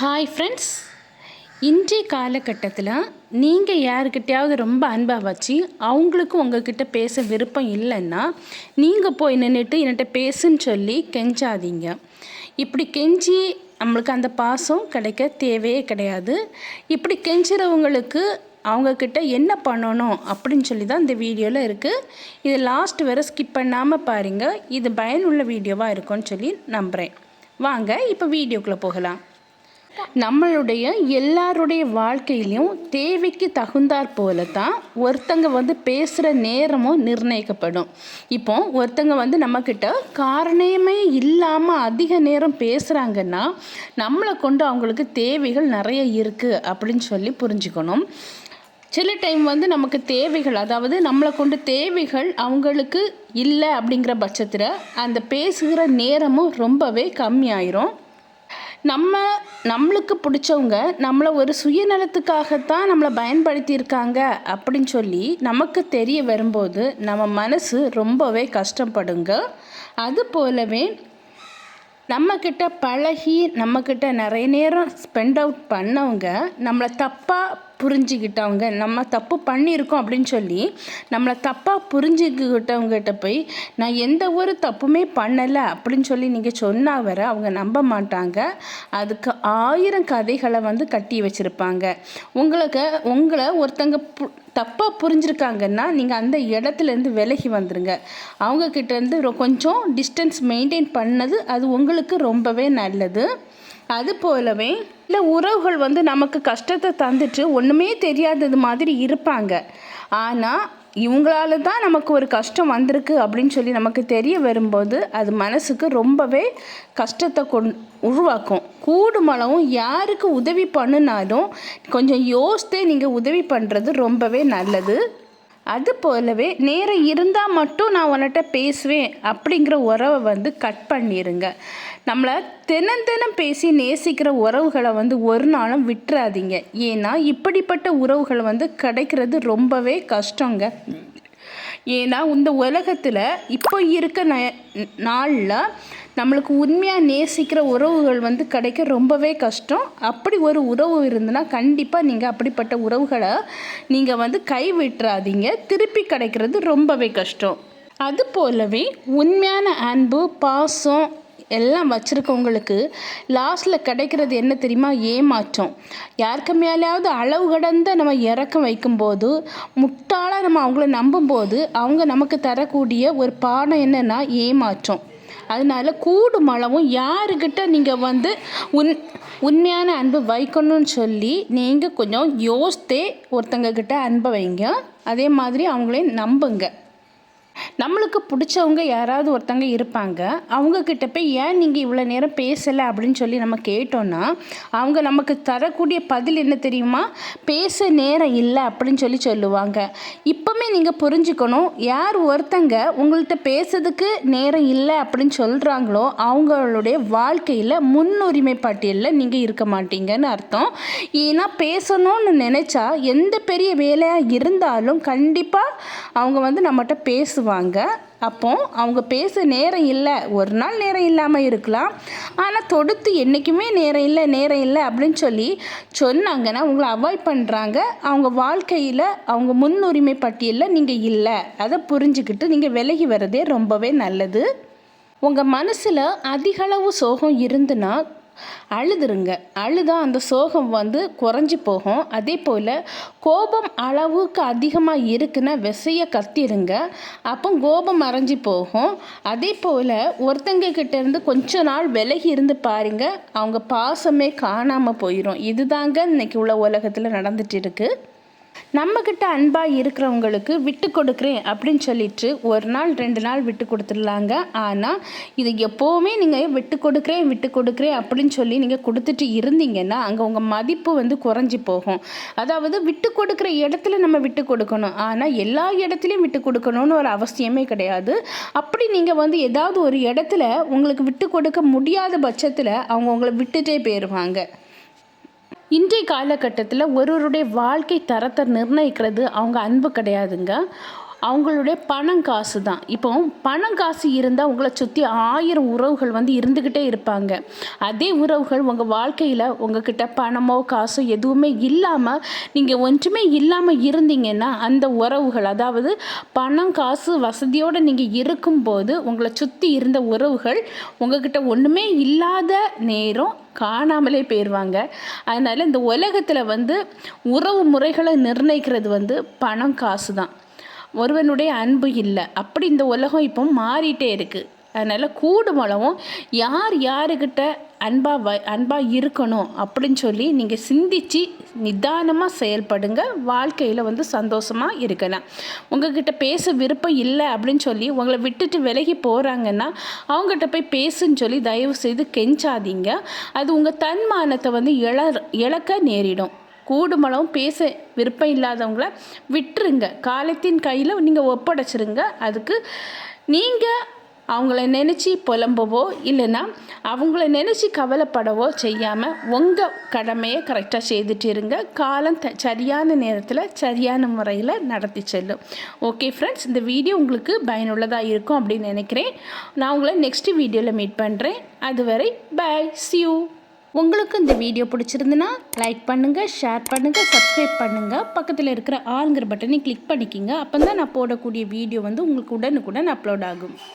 Hi friends இன்றைய காலகட்டத்தில் நீங்கள் யாருக்கிட்டையாவது ரொம்ப அன்பாக வச்சு அவங்களுக்கும் உங்ககிட்ட பேச விருப்பம் இல்லைன்னா நீங்கள் போய் நின்றுட்டு என்கிட்ட பேசுன்னு சொல்லி கெஞ்சாதீங்க. இப்படி கெஞ்சி நம்மளுக்கு அந்த பாசம் கிடைக்க தேவையே கிடையாது. இப்படி கெஞ்சுறவங்களுக்கு அவங்கக்கிட்ட என்ன பண்ணணும் அப்படின்னு சொல்லி தான் இந்த வீடியோவில் இருக்குது இது லாஸ்ட் வரை ஸ்கிப் பண்ணாமல் பாருங்கள் இது பயனுள்ள வீடியோவாக இருக்கும்னு சொல்லி நம்புகிறேன் வாங்க இப்போ வீடியோக்குள்ளே போகலாம். நம்மளுடைய எல்லாருடைய வாழ்க்கையிலையும் தேவைக்கு தகுந்தாற் போல தான் ஒருத்தங்க வந்து பேசுகிற நேரமும் நிர்ணயிக்கப்படும். இப்போ ஒருத்தங்க வந்து நம்மக்கிட்ட காரணமே இல்லாமல் அதிக நேரம் பேசுகிறாங்கன்னா நம்மளை கொண்டு அவங்களுக்கு தேவைகள் நிறைய இருக்குது அப்படின்னு சொல்லி புரிஞ்சுக்கணும். சில டைம் வந்து நமக்கு தேவைகள் அதாவது நம்மளை கொண்டு தேவைகள் அவங்களுக்கு இல்லை அப்படிங்கிற பட்சத்தில் அந்த பேசுகிற நேரமும் ரொம்பவே கம்மியாயிரும். நம்ம நம்மளுக்கு பிடிச்சவங்க நம்மளை ஒரு சுயநலத்துக்காகத்தான் நம்மளை பயன்படுத்தியிருக்காங்க அப்படின்னு சொல்லி நமக்கு தெரிய வரும்போது நம்ம மனசு ரொம்பவே கஷ்டப்படுங்க. அது போலவே நம்மக்கிட்ட பழகி நம்மக்கிட்ட நிறைய நேரம் ஸ்பெண்ட் அவுட் பண்ணவங்க நம்மளை தப்பாக புரிஞ்சுக்கிட்டவங்க நம்ம தப்பு பண்ணியிருக்கோம் அப்படின்னு சொல்லி நம்மளை தப்பாக புரிஞ்சுக்கிட்டவங்ககிட்ட போய் நான் எந்த ஒரு தப்புமே பண்ணலை அப்படின்னு சொல்லி நீங்கள் சொன்னால் வர அவங்க நம்ப மாட்டாங்க. அதுக்கு ஆயிரம் கதைகளை வந்து கட்டி வச்சுருப்பாங்க. உங்களுக்கு உங்களை ஒருத்தங்க பு தப்பாக புரிஞ்சிருக்காங்கன்னா நீங்கள் அந்த இடத்துலேருந்து விலகி வந்துடுங்க அவங்கக்கிட்டேருந்து கொஞ்சம் டிஸ்டன்ஸ் மெயின்டைன் பண்ணது அது உங்களுக்கு ரொம்பவே நல்லது. அது போலவே இல்லை உறவுகள் வந்து நமக்கு கஷ்டத்தை தந்துட்டு ஒன்றுமே தெரியாதது மாதிரி இருப்பாங்க. ஆனால் இவங்களால தான் நமக்கு ஒரு கஷ்டம் வந்திருக்கு அப்படின்னு சொல்லி நமக்கு தெரிய வரும்போது அது மனசுக்கு ரொம்பவே கஷ்டத்தை கொண் உருவாக்கும். கூடுமளவும் யாருக்கு உதவி பண்ணினாலும் கொஞ்சம் யோசித்தே நீங்கள் உதவி பண்ணுறது ரொம்பவே நல்லது. அது போலவே நேரம் இருந்தால் மட்டும் நான் உன்கிட்ட பேசுவேன் அப்படிங்கிற உறவை வந்து கட் பண்ணிடுங்க நம்மளை தினம் தினம் பேசி நேசிக்கிற உறவுகளை வந்து ஒரு நாளும் விட்டுறாதீங்க. ஏன்னா இப்படிப்பட்ட உறவுகள் வந்து கிடைக்கிறது ரொம்பவே கஷ்டங்க. ஏன்னா இந்த உலகத்தில் இப்போ இருக்க ந நாளில் நம்மளுக்கு உண்மையாக நேசிக்கிற உறவுகள் வந்து கிடைக்க ரொம்பவே கஷ்டம். அப்படி ஒரு உறவு இருந்ததுன்னா கண்டிப்பாக நீங்கள் அப்படிப்பட்ட உறவுகளை நீங்கள் வந்து கைவிட்டுறாதீங்க. திருப்பி கிடைக்கிறது ரொம்பவே கஷ்டம். அது போலவே உண்மையான அன்பு பாசம் எல்லாம் வச்சுருக்கவங்களுக்கு லாஸ்ட்டில் கிடைக்கிறது என்ன தெரியுமா? ஏமாற்றம். யாருக்கு மேலேயாவது அளவு கடந்த நம்ம இறக்கம் வைக்கும்போது முட்டாளாக நம்ம அவங்கள நம்பும்போது அவங்க நமக்கு தரக்கூடிய ஒரு பாடம் என்னென்னா ஏமாற்றம். அதனால கூடுமளவும் யாருக்கிட்ட நீங்கள் வந்து உன் உண்மையான அன்பு வைக்கணும்னு சொல்லி நீங்கள் கொஞ்சம் யோசித்தே ஒருத்தங்க அன்பை வைங்க. அதே மாதிரி அவங்களையும் நம்புங்க. நம்மளுக்கு பிடிச்சவங்க யாராவது ஒருத்தங்க இருப்பாங்க அவங்கக்கிட்ட போய் ஏன் நீங்கள் இவ்வளோ நேரம் பேசலை அப்படின்னு சொல்லி நம்ம கேட்டோன்னா அவங்க நமக்கு தரக்கூடிய பதில் என்ன தெரியுமா? பேச நேரம் இல்லை அப்படின்னு சொல்லி சொல்லுவாங்க. இப்போவுமே நீங்கள் புரிஞ்சுக்கணும் யார் ஒருத்தங்க உங்கள்கிட்ட பேசுறதுக்கு நேரம் இல்லை அப்படின்னு சொல்கிறாங்களோ அவங்களுடைய வாழ்க்கையில் முன்னுரிமை பட்டியலில் நீங்கள் இருக்க மாட்டீங்கன்னு அர்த்தம். ஏன்னா பேசணும்னு நினச்சா எந்த பெரிய வேலையாக இருந்தாலும் கண்டிப்பாக அவங்க வந்து நம்மகிட்ட பேசுவாங்க. சொல்லுவாங்க. அப்போ அவங்க பேச நேரம் இல்லை. ஒரு நாள் நேரம் இல்லாமல் இருக்கலாம். ஆனால் தொடுத்து என்றைக்குமே நேரம் இல்லை நேரம் இல்லை அப்படின்னு சொல்லி சொன்னாங்கன்னா உங்களை அவாய்ட் பண்ணுறாங்க அவங்க வாழ்க்கையில் அவங்க முன்னுரிமை பட்டியலில் நீங்கள் இல்லை. அதை புரிஞ்சுக்கிட்டு நீங்கள் விலகி வர்றதே ரொம்பவே நல்லது. உங்கள் மனசில் அதிகளவு சோகம் இருந்துன்னா அழுதுருங்க. அழுதா அந்த சோகம் வந்து குறைஞ்சி போகும். அதே போல் கோபம் அளவுக்கு அதிகமாக இருக்குன்னா விசைய கத்திருங்க அப்போ கோபம் மறைஞ்சி போகும். அதே போல் ஒருத்தங்க கிட்டேருந்து கொஞ்ச நாள் விலகி இருந்து பாருங்க. அவங்க பாசமே காணாமல் போயிடும் இதுதாங்க இன்னைக்கு உள்ள உலகத்தில் நடந்துட்டு இருக்குது நம்மக்கிட்ட அன்பாக இருக்கிறவங்களுக்கு விட்டு கொடுக்குறேன் அப்படின்னு சொல்லிட்டு ஒரு நாள் ரெண்டு நாள் விட்டு கொடுத்துடலாங்க. ஆனால் இது எப்போவுமே நீங்கள் விட்டு கொடுக்குறேன் விட்டு கொடுக்குறேன் அப்படின்னு சொல்லி நீங்கள் கொடுத்துட்டு இருந்தீங்கன்னா அங்கே உங்கள் மதிப்பு வந்து குறைஞ்சி போகும். அதாவது விட்டு கொடுக்குற இடத்துல நம்ம விட்டு கொடுக்கணும். ஆனால் எல்லா இடத்துலையும் விட்டு கொடுக்கணும்னு ஒரு அவசியமே கிடையாது. அப்படி நீங்கள் வந்து ஏதாவது ஒரு இடத்துல உங்களுக்கு விட்டு கொடுக்க முடியாத பட்சத்தில் அவங்க உங்களை விட்டுட்டே போயிடுவாங்க இன்றைய காலகட்டத்தில் ஒருவருடைய வாழ்க்கை தரத்தை நிர்ணயிக்கிறது அவங்க அன்பு கிடையாதுங்க. அவங்களுடைய பணம் காசு தான் இப்போ பணம் காசு இருந்தால் உங்களை சுற்றி ஆயிரம் உறவுகள் வந்து இருந்துக்கிட்டே இருப்பாங்க. அதே உறவுகள் உங்கள் வாழ்க்கையில் உங்ககிட்ட பணமோ காசோ எதுவுமே இல்லாமல் நீங்கள் ஒன்றுமே இல்லாமல் இருந்தீங்கன்னா அந்த உறவுகள் அதாவது பணம் காசு வசதியோடு நீங்கள் இருக்கும்போது உங்களை சுற்றி இருந்த உறவுகள் உங்ககிட்ட ஒன்றுமே இல்லாத நேரம் காணாமலே போயிடுவாங்க அதனால் இந்த உலகத்தில் வந்து உறவு முறைகளை நிர்ணயிக்கிறது வந்து பணம் காசு தான் ஒருவனுடைய அன்பு இல்லை. அப்படி இந்த உலகம் இப்போ மாறிட்டே இருக்குது அதனால் கூடுமளவும் யார் யாருக்கிட்ட அன்பாக வ அன்பாக இருக்கணும் அப்படின்னு சொல்லி நீங்கள் சிந்தித்து நிதானமாக செயல்படுங்க. வாழ்க்கையில் வந்து சந்தோஷமாக இருக்கலாம். உங்ககிட்ட பேச விருப்பம் இல்லை அப்படின்னு சொல்லி உங்களை விட்டுட்டு விலகி போகிறாங்கன்னா அவங்ககிட்ட போய் பேசுன்னு சொல்லி தயவு செய்து கெஞ்சாதீங்க. அது உங்கள் தன்மானத்தை வந்து இழ இழக்க நேரிடும். கூடுமளவும் பேச விருப்பம் இல்லாதவங்கள விட்டுருங்க. காலத்தின் கையில் நீங்கள் ஒப்படைச்சிருங்க. அதுக்கு நீங்கள் அவங்கள நினச்சி புலம்பவோ இல்லைன்னா அவங்கள நினச்சி கவலைப்படவோ செய்யாமல் உங்கள் கடமையை கரெக்டாக செய்துட்டு இருங்க. காலம் த சரியான நேரத்தில் சரியான முறையில் நடத்தி செல்லும். ஓகே ஃப்ரெண்ட்ஸ் இந்த வீடியோ உங்களுக்கு பயனுள்ளதாக இருக்கும் அப்படின்னு நினைக்கிறேன். நான் உங்களை நெக்ஸ்ட் வீடியோவில் மீட் பண்ணுறேன் அதுவரை பாய் சியூ உங்களுக்கு இந்த வீடியோ பிடிச்சிருந்துன்னா லைக் பண்ணுங்கள் ஷேர் பண்ணுங்கள் சப்ஸ்கிரைப் பண்ணுங்கள் பக்கத்தில் இருக்கிற ஆளுங்கிற பட்டனை கிளிக் பண்ணிக்கிங்க. அப்போ தான் நான் போடக்கூடிய வீடியோ வந்து உங்களுக்கு உடனுக்குடன் அப்லோட் ஆகும்.